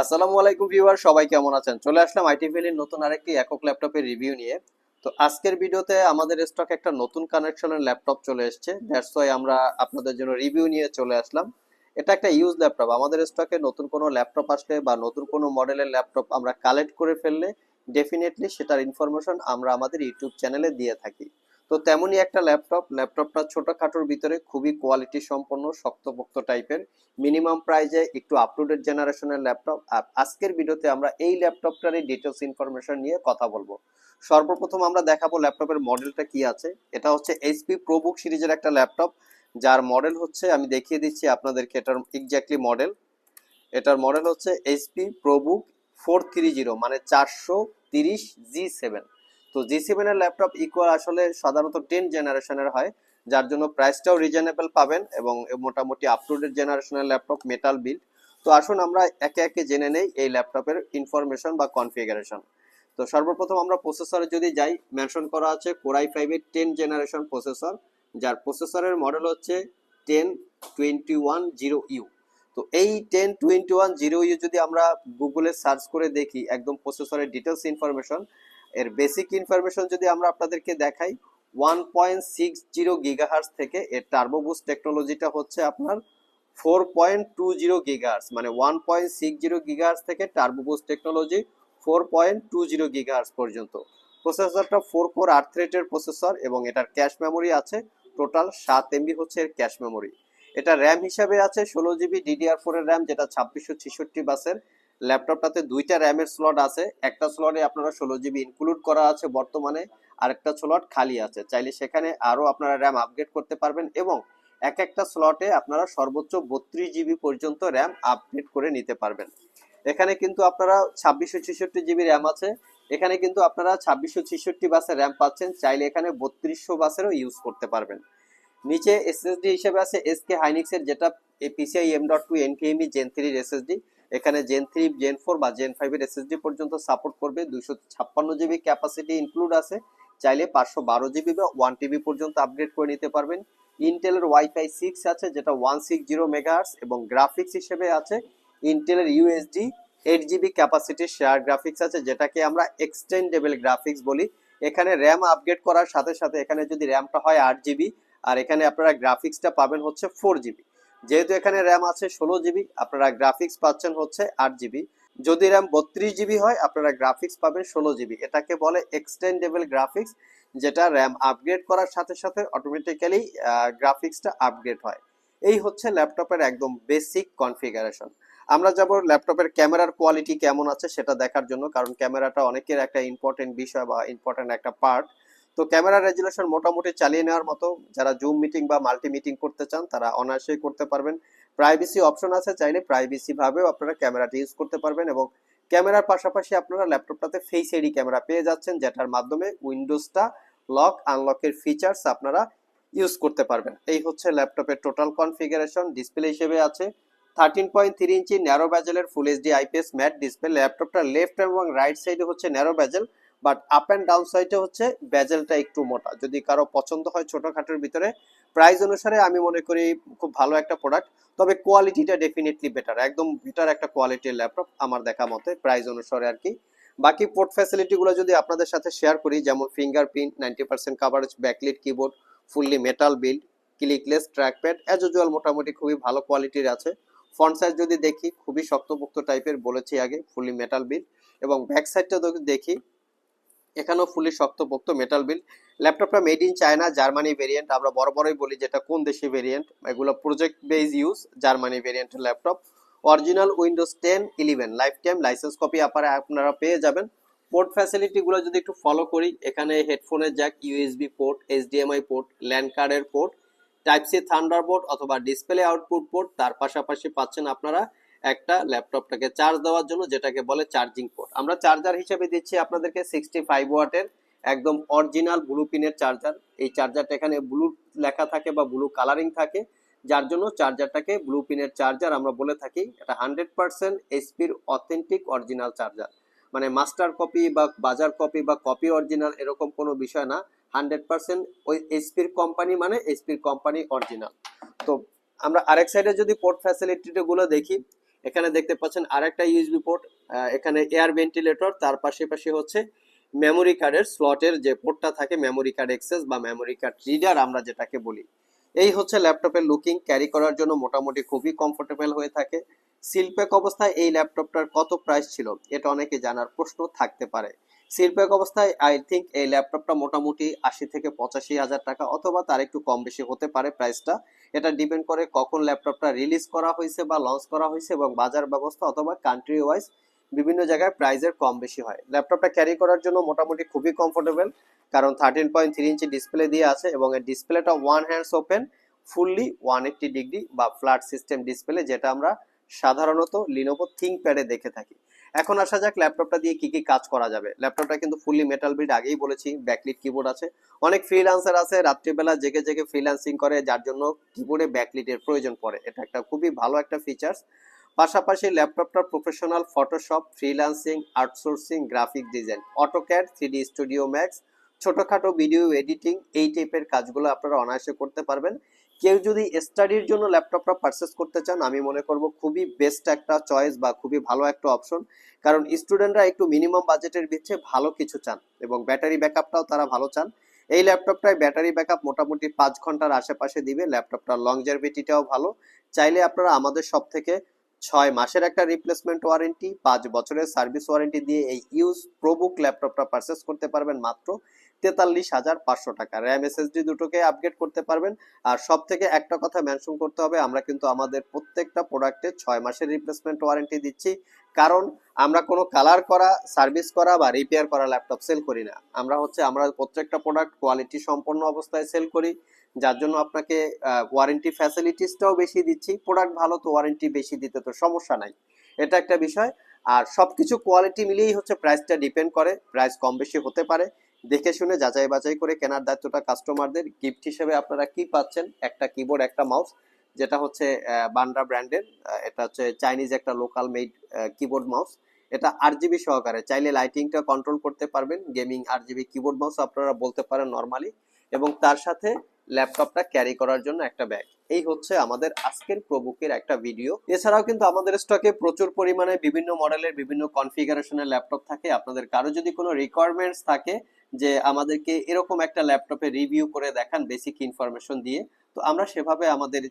আসসালামু আলাইকুম ভিউয়ার সবাই কেমন আছেন? চলে আসলাম আইটি ভ্যালির নতুন আরেকটি একক ল্যাপটপের রিভিউ নিয়ে। তো আজকের ভিডিওতে আমাদের স্টক একটা নতুন কানেকশনের ল্যাপটপ চলে এসেছে। দ্যাটস ওয়াই আমরা আপনাদের জন্য রিভিউ নিয়ে চলে আসলাম। এটা একটা ইউজ ল্যাপটপ। আমাদের স্টকে নতুন কোনো ল্যাপটপ আসলে বা নতুন কোনো মডেলের ল্যাপটপ আমরা কালেক্ট করে ফেললে ডেফিনেটলি সেটার ইনফরমেশন আমরা আমাদের ইউটিউব চ্যানেলে দিয়ে থাকি। তো তেমনই একটা ল্যাপটপ ল্যাপটপটা ছোটখাটোর ভিতরে খুবই কোয়ালিটি সম্পন্ন, শক্তপোক্ত টাইপের মিনিমাম প্রাইজে একটু আপ টু ডেট জেনারেশনের ল্যাপটপ আর আজকের ভিডিওতে আমরা এই ল্যাপটপটারই ডিটেলস ইনফরমেশন নিয়ে কথা বলব। সর্বপ্রথম আমরা দেখাবো ল্যাপটপের মডেলটা কি আছে। এটা হচ্ছে এইচপি প্রোবুক সিরিজের একটা ল্যাপটপ যার মডেল হচ্ছে, আমি দেখিয়ে দিচ্ছি আপনাদেরকে এটার এক্স্যাক্টলি মডেল এটার মডেল হচ্ছে HP ProBook four three zero মানে চারশো তিরিশ জি সেভেন তো জি সেভেনের ল্যাপটপ ইকুয়াল আসলে সাধারণত টেন জেনারেশনের হয়, যার জন্য প্রাইসটাও রিজনেবল পাবেন এবং মোটামুটি আপ টু ডেট জেনারেশনের ল্যাপটপ মেটাল বিল্ড তো আসুন আমরা একে একে জেনে নেই এই ল্যাপটপের ইনফরমেশন বা কনফিগারেশন তো সর্বপ্রথম আমরা প্রসেসরে যদি যাই মেনশন করা আছে কোরাই ফাইভের টেন জেনারেশন প্রসেসর যার প্রসেসরের মডেল হচ্ছে ten twenty one zero U তো এই ten twenty one zero U যদি আমরা গুগলে সার্চ করে দেখি, একদম প্রসেসরের ডিটেলস ইনফরমেশন এর বেসিক ইনফরমেশন যদি আমরা আপনাদেরকে দেখাই one point six zero gigahertz থেকে এর টার্বোবুস্ট টেকনোলজিটা হচ্ছে আপনার four point two zero gigahertz মানে one point six zero gigahertz থেকে turbo boost technology four point two zero gigahertz পর্যন্ত। প্রসেসরটা ফোর কোর আট থ্রেটের প্রসেসর এবং এটার ক্যাশ মেমোরি আছে টোটাল সাত এমবি হচ্ছে এর ক্যাশ মেমোরি এটা র্যাম হিসাবে আছে, ষোলো জিবি ডিডিআর ফোর এর র্যাম যেটা ছাব্বিশশো ছেষট্টি বাসের ল্যাপটপটাতে দুইটা র্যামের স্লট আছে। একটা স্লটে আপনারা ষোলো জিবি ইনক্লুড করা আছে বর্তমানে আরেকটা স্লট খালি আছে। চাইলে সেখানে আরও আপনারা র্যাম আপগ্রেড করতে পারবেন এবং এক একটা স্লটে আপনারা সর্বোচ্চ বত্রিশ জিবি পর্যন্ত র্যাম আপগ্রেড করে নিতে পারবেন। এখানে কিন্তু আপনারা ছাব্বিশশো ছেষট্টি জিবি র্যাম আছে। এখানে কিন্তু আপনারা ছাব্বিশশো ছেষট্টি বাসের র্যাম পাচ্ছেন। চাইলে এখানে বত্রিশশো বাসেরও ইউজ করতে পারবেন। নিচে এসএসডি হিসেবে আছে এসকে হাইনিক্সের যেটা PCI M dot two NVMe Gen থ্রির এসএসডি এখানে জেন থ্রি জেন ফোর বা জেন ফাইভের এসএসডি পর্যন্ত সাপোর্ট করবে। দুইশো ছাপ্পান্ন জিবি ক্যাপাসিটি ইনক্লুড আছে। চাইলে পাঁচশো বারো জিবি বা ওয়ান টিবি পর্যন্ত আপগ্রেড করে নিতে পারবেন। ইন্টেলের ওয়াইফাই সিক্স আছে, যেটা ওয়ান সিক্স জিরো মেগাহার্স এবং গ্রাফিক্স হিসেবে আছে। ইন্টেলের ইউএসডি এইট জিবি ক্যাপাসিটির শেয়ার গ্রাফিক্স আছে, যেটাকে আমরা এক্সটেন্ডেবল গ্রাফিক্স বলি। এখানে র্যাম আপগ্রেড করার সাথে সাথে এখানে যদি র্যামটা হয় আট জিবি আর এখানে আপনারা গ্রাফিক্সটা পাবেন হচ্ছে ফোর জিবি যেহেতু এখানে র্যাম আছে ষোলো জিবি আপনারা গ্রাফিক্স পাচ্ছেন হচ্ছে আট জিবি যদি র্যাম বত্রিশ জিবি হয়, আপনারা গ্রাফিক্স পাবেন ষোলো জিবি এটাকে বলে এক্সটেন্ডেবল গ্রাফিক্স যেটা র্যাম আপগ্রেড করার সাথে সাথে অটোমেটিক্যালি গ্রাফিক্সটা আপগ্রেড হয়। এই হচ্ছে ল্যাপটপের একদম বেসিক কনফিগারেশন আমরা যাব ল্যাপটপের ক্যামেরার কোয়ালিটি কেমন আছে সেটা দেখার জন্য, কারণ ক্যামেরাটা অনেকের একটা ইম্পর্টেন্ট বিষয় বা ইম্পর্টেন্ট একটা পার্ট তো ক্যামেরা রেজুলেশন মোটামুটি চালিয়ে নেওয়ার মতো, যারা জুম মিটিং বা মাল্টি মিটিং করতে চান, তারা অনায়াসেই করতে পারবেন। প্রাইভেসি অপশন আছে, চাইলে প্রাইভেসি ভাবেও আপনারা ক্যামেরাটি ইউজ করতে পারবেন এবং ক্যামেরার পাশাপাশি আপনারা ল্যাপটপটাতে ফেস এডি ক্যামেরা পেয়ে যাচ্ছেন, যেটার মাধ্যমে উইন্ডোজটা লক, আনলকের ফিচার্স আপনারা ইউজ করতে পারবেন। এই হচ্ছে ল্যাপটপের টোটাল কনফিগারেশন, ডিসপ্লে হিসেবে আছে। Thirteen point three inch narrow ব্যাজেলের full HD IPS matte display ল্যাপটপটা লেফট এবং রাইট সাইডে হচ্ছে narrow bezel but up and down সাইডে হচ্ছে ব্যাজেলটা একটু মোটা। যদি কারও পছন্দ হয় ছোটখাটোর ভিতরে প্রাইস অনুসারে আমি মনে করি খুব ভালো একটা প্রোডাক্ট তবে কোয়ালিটিটা ডেফিনেটলি বেটার একদম বেটার একটা কোয়ালিটির ল্যাপটপ আমার দেখা মতে প্রাইস অনুসারে আর কি। বাকি পোর্ট ফ্যাসিলিটিগুলো যদি আপনাদের সাথে শেয়ার করি, যেমন fingerprint ninety percent coverage backlit keyboard fully metal build clickless trackpad as usual মোটামুটি খুবই ভালো কোয়ালিটির আছে। ফ্রন্ট সাইজ যদি দেখি, খুবই শক্তপোক্ত টাইপের বলেছি আগে ফুললি মেটাল বিল্ড এবং ব্যাক সাইডটা দেখি এখানেও ফুলি শক্তপোক্ত মেটাল বিল ল্যাপটপটা made in China Germany variant আমরা বড় বড়ই বলি যেটা কোন দেশি ভেরিয়েন্ট এগুলো project base use Germany variant laptop original Windows ten eleven life time license copy আপারে আপনারা পেয়ে যাবেন। পোর্ট ফ্যাসিলিটিগুলো যদি একটু ফলো করি, এখানে হেডফোনের jack USB port HDMI port land কার্ডের পোর্ট টাইপ সি থান্ডারবোর্ড অথবা ডিসপ্লে আউটপুট পোর্ট তার পাশাপাশি পাচ্ছেন আপনারা একটা ল্যাপটপটাকে চার্জ দেওয়ার জন্য যেটাকে বলে চার্জিং পোর্ট আমরা চার্জার হিসেবে দিচ্ছি আপনাদেরকে সিক্সটি ফাইভ ওয়াটের একদম অরিজিনাল ব্লু পিনের চার্জার এই চার্জারটা এখানে ব্লু লেখা থাকে বা ব্লু কালারিং থাকে, যার জন্য চার্জারটাকে ব্লু পিনের চার্জার আমরা বলে থাকি। এটা হান্ড্রেড পার্সেন্ট এসপির অথেন্টিক অরিজিনাল চার্জার মানে মাস্টার কপি বা বাজার কপি বা কপি অরিজিনাল এরকম কোনো বিষয় না। হান্ড্রেড পার্সেন্ট ওই এসপির কোম্পানি মানে এসপির কোম্পানি অরিজিনাল তো আমরা আরেক সাইডে যদি পোর্ট ফ্যাসিলিটিগুলো দেখি এখানে দেখতে পাচ্ছেন আর আরেকটা ইউএসবি পোর্ট এখানে এয়ার ভেন্টিলেটর তার পাশে পাশে হচ্ছে মেমোরি কার্ডের স্লটের যে পোর্টটা থাকে মেমোরি কার্ড এক্সেস বা মেমোরি কার্ড রিডার আমরা যেটাকে বলি। এই হচ্ছে ল্যাপটপের লুকিং ক্যারি করার জন্য মোটামুটি খুবই কমফোর্টেবল হয়ে থাকে। শিল্পেক অবস্থায় এই ল্যাপটপটার কত প্রাইস ছিল, এটা অনেকে জানার প্রশ্ন থাকতে পারে। সিলপ্যাক অবস্থায় আই থিঙ্ক এই ল্যাপটপটা মোটামুটি আশি থেকে পঁচাশি হাজার টাকা অথবা তার একটু কম বেশি হতে পারে প্রাইসটা। এটা ডিপেন্ড করে কখন ল্যাপটপটা রিলিজ করা হয়েছে বা লঞ্চ করা হয়েছে এবং বাজার ব্যবস্থা অথবা কান্ট্রি ওয়াইজ বিভিন্ন জায়গায় প্রাইজের কম বেশি হয়। ল্যাপটপটা ক্যারি করার জন্য মোটামুটি খুবই কমফোর্টেবল কারণ thirteen point three inch display দিয়ে আছে এবং এর ডিসপ্লেটা one hands open fully one eighty degree বা ফ্ল্যাট সিস্টেম ডিসপ্লে যেটা আমরা সাধারণত লিনোভো থিঙ্কপ্যাডে দেখে থাকি। এখন আসা যাক ল্যাপটপটা দিয়ে কি কি কাজ করা যাবে। ল্যাপটপটা কিন্তু ফুললি মেটাল বিল্ড আগেই বলেছি ব্যাকলিট কিবোর্ড আছে। অনেক ফ্রিল্যান্সার আছে, রাত্রিবেলা জেগে জেগে ফ্রিল্যান্সিং করে, যার জন্য কিবোর্ডে ব্যাকলিটের প্রয়োজন পড়ে। এটা একটা খুবই ভালো একটা ফিচার্স পাশাপাশি ল্যাপটপটা professional Photoshop freelancing outsourcing graphic design AutoCAD three D studio max ছোটখাটো ভিডিও এডিটিং এই টাইপের কাজগুলো আপনারা অনায়াসে করতে পারবেন। কেউ যদি স্টাডির জন্য ল্যাপটপটা পারচেস করতে চান, আমি মনে করব খুবই বেস্ট একটা চয়েস বা খুবই ভালো একটা অপশন কারণ স্টুডেন্টরা একটু মিনিমাম বাজেটের ভিতরে ভালো কিছু চান এবং ব্যাটারি ব্যাকআপটাও তারা ভালো চান। এই ল্যাপটপটায় ব্যাটারি ব্যাকআপ মোটামুটি পাঁচ ঘণ্টার আশেপাশে দিবে ল্যাপটপটার লংজারভিটিটাও ভালো। চাইলে আপনারা আমাদের সব থেকে ছয় মাসের একটা রিপ্লেসমেন্ট ওয়ারেন্টি পাঁচ বছরের সার্ভিস ওয়ারেন্টি দিয়ে এই ইউজ প্রোবুক ল্যাপটপটা পারচেস করতে পারবেন মাত্র। তেতাল্লিশ হাজার পাঁচশো টাকা। র্যাম এসএসডি দুটোকে আপগ্রেড করতে পারবেন। আর সব থেকে একটা কথা মেনশন করতে হবে, আমরা কিন্তু আমাদের প্রত্যেকটা প্রোডাক্টে ছয় মাসের রিপ্লেসমেন্ট ওয়ারেন্টি দিচ্ছি। কারণ আমরা কোনো কালার করা সার্ভিস করা বা রিপেয়ার করা ল্যাপটপ সেল করি না। আমরা হচ্ছে, আমরা প্রত্যেকটা প্রোডাক্ট কোয়ালিটি সম্পন্ন অবস্থায় সেল করি। যার জন্য আপনাকে ওয়ারেন্টি ফ্যাসিলিটিসটাও বেশি দিচ্ছি। প্রোডাক্ট ভালো তো ওয়ারেন্টি বেশি দিতে তো সমস্যা নাই। এটা একটা বিষয়। আর সবকিছু কোয়ালিটি মিলিয়েই হচ্ছে প্রাইসটা ডিপেন্ড করে। প্রাইস কম বেশি হতে পারে। দেখে শুনে যাচাই বাছাই করে কেনার দায়িত্বটা কাস্টমারদের গিফট হিসেবে আপনারা কি পাচ্ছেন? একটা কিবোর্ড একটা মাউস যেটা হচ্ছে বান্ডা ব্র্যান্ডের এটা হচ্ছে চাইনিজ একটা লোকাল মেড কিবোর্ড মাউস এটা আর জিবি সহকারে। চাইলে লাইটিংটা কন্ট্রোল করতে পারবেন। Gaming R GB keyboard mouse আপনারা বলতে পারেন নর্মালি এবং তার সাথে ল্যাপটপটা ক্যারি করার জন্য একটা ব্যাগ এই হচ্ছে আমাদের আজকের প্রবুকের একটা ভিডিও এছাড়াও কিন্তু আমাদের স্টকে প্রচুর পরিমাণে বিভিন্ন মডেলের বিভিন্ন কনফিগারেশনের ল্যাপটপ থাকে। আপনাদের কারও যদি কোনো রিকোয়ারমেন্টস থাকে যে আমাদেরকে এরকম একটা ল্যাপটপে রিভিউ করে দেখান বেসিক ইনফরমেশন দিয়ে, তো আমরা সেভাবে আমাদের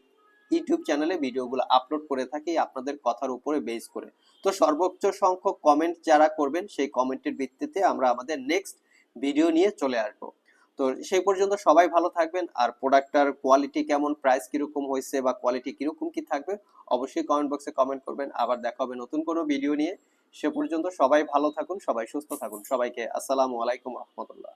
ইউটিউব চ্যানেলে ভিডিওগুলো আপলোড করে থাকি আপনাদের কথার উপরে বেস করে। তো সর্বোচ্চ সংখ্যক কমেন্ট যারা করবেন, সেই কমেন্টের ভিত্তিতে আমরা আমাদের নেক্সট ভিডিও নিয়ে চলে আসব। তো সেই পর্যন্ত সবাই ভালো থাকবেন। আর প্রোডাক্টটার কোয়ালিটি কেমন প্রাইস কীরকম হয়েছে বা কোয়ালিটি কীরকম কি থাকবে, অবশ্যই কমেন্ট বক্সে কমেন্ট করবেন। আবার দেখা হবে নতুন কোনো ভিডিও নিয়ে। সে পর্যন্ত সবাই ভালো থাকুন, সবাই সুস্থ থাকুন। সবাইকে আসসালামু আলাইকুম রহমতুল্লাহ।